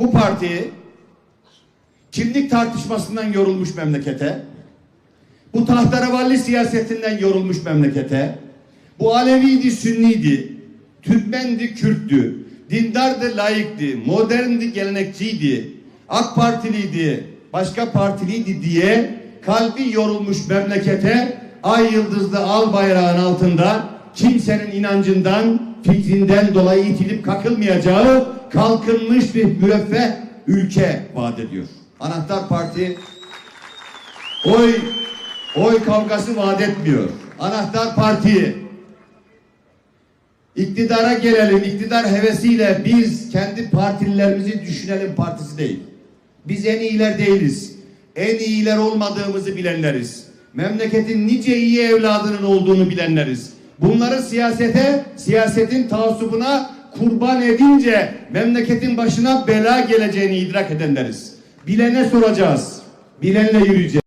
Bu parti kimlik tartışmasından yorulmuş memlekete, bu tahterevalli siyasetinden yorulmuş memlekete, bu Aleviydi, Sünniydi, Türkmendi, Kürttü, dindardı, laikti, moderndi, gelenekçiydi, AK Partiliydi, başka partiliydi diye kalbi yorulmuş memlekete ay yıldızlı al bayrağın altında kimsenin inancından, fikrinden dolayı itilip kakılmayacağı kalkınmış bir müreffeh ülke vaat ediyor. Anahtar Parti oy oy kavgası vaat etmiyor. Anahtar Parti iktidara gelelim, iktidar hevesiyle biz kendi partililerimizi düşünelim partisi değil. Biz en iyiler değiliz. En iyiler olmadığımızı bilenleriz. Memleketin nice iyi evladının olduğunu bilenleriz. Bunları siyasete, siyasetin taassubuna kurban edince memleketin başına bela geleceğini idrak edenleriz. Bilene soracağız. Bilenle yürüyeceğiz.